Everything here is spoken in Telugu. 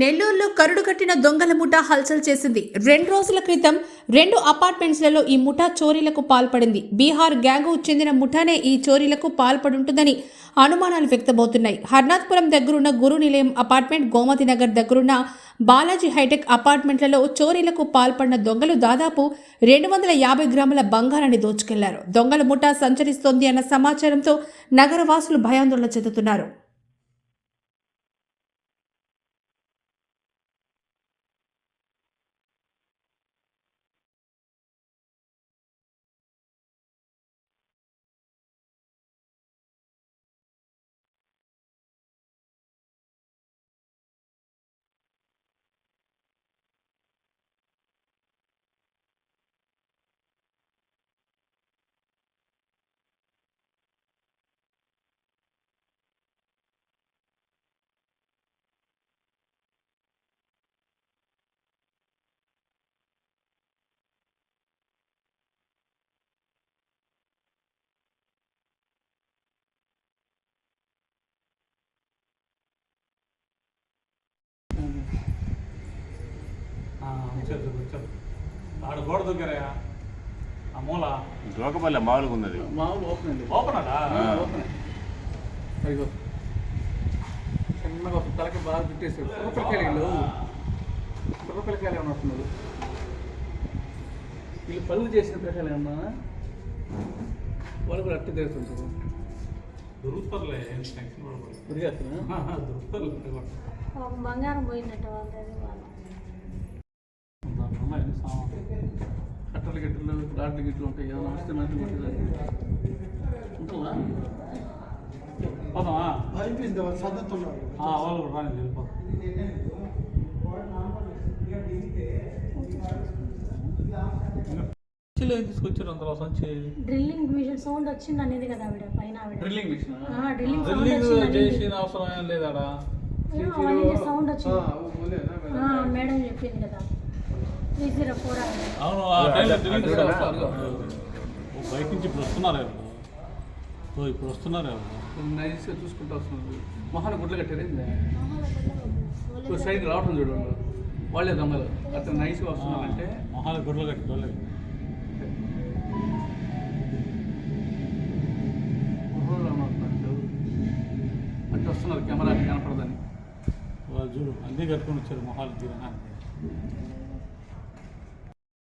నెల్లూరులో కరుడు కట్టిన దొంగల ముఠా హల్చల్ చేసింది. రెండు రోజుల క్రితం రెండు అపార్ట్మెంట్స్లలో ఈ ముఠా చోరీలకు పాల్పడింది. బీహార్ గ్యాంగు చెందిన ముఠానే ఈ చోరీలకు పాల్పడుంటుందని అనుమానాలు వ్యక్తమవుతున్నాయి. హర్నాథ్పురం దగ్గరున్న గురు నిలయం అపార్ట్మెంట్ గోమతి నగర్ దగ్గరున్న బాలాజీ హైటెక్ అపార్ట్మెంట్లలో చోరీలకు పాల్పడిన దొంగలు దాదాపు రెండు వందల యాభై గ్రాముల బంగారాన్ని దోచుకెళ్ళారు. దొంగల ముఠా సంచరిస్తోంది అన్న సమాచారంతో నగరవాసులు భయాందోళన చెందుతున్నారు. ఆడ గోడ దొగ్గారయ్యా ఆ మూల. దూకపల్లి మామూలుగా ఉన్నది మామూలు ఓపెన్ అండి. ఓపెన్ అడా. ఓపెన్. అదిగో. చిన్నగా ఒక తలకి బాగా చుట్టేసాడు కుర్రపిల్లకాయలు కుర్రపిల్లకాయలు ఏమన్నా వస్తున్నారు వీళ్ళు పనులు చేసిన పిల్లకాయలు ఏమన్నా? వాళ్ళు కూడా అట్టి తెలుస్తుంది దొరుకుతారులే ఉరిగేస్తున్నా దొరుకుతారు బంగారం వాళ్ళు కట్టలు గిట్టలు రాడ్లు గిట్లు ఉంటాయి. ఏదైనా వస్తే మంచి కొట్టేదాన్ని. ఉంటుందా? పోదామా అయిపోయింది వాళ్ళు రాని వెళ్ళిపోతాం తీసుకొచ్చారు అందులో సంచి డ్రిల్లింగ్ మిషన్ సౌండ్ వచ్చింది అనేది కదా ఆవిడ పైన ఆవిడ. డ్రిల్లింగ్ మిషన్ ఆ, డ్రిల్లింగ్ సౌండ్ డ్రిల్లింగ్ చేసిన అవసరం ఏం లేదాడా? సౌండ్ వచ్చింది. ఆ, మేడం చెప్పింది కదా. అవును ఆ టైంలో అటు. ఓ, బయట నుంచి ఇప్పుడు వస్తున్నారు ఎవరు? ఓ ఇప్పుడు వస్తున్నారు ఎవరు? నైస్గా చూసుకుంటూ వస్తున్నారు మొహాన గుడ్లు కట్టారు ఇప్పుడు సైడ్ రావటం చూడండి వాళ్ళే దొంగలు. అతను నైస్గా వస్తున్నారంటే మొహాలు గొడవలు కట్టి గొడవలు మొహంలో ఉన్నట్టు అట్టు. వస్తున్నారు కెమెరా కనపడదని. వాళ్ళు చూడు అన్నీ కట్టుకొని వచ్చారు మొహాలు తీరనా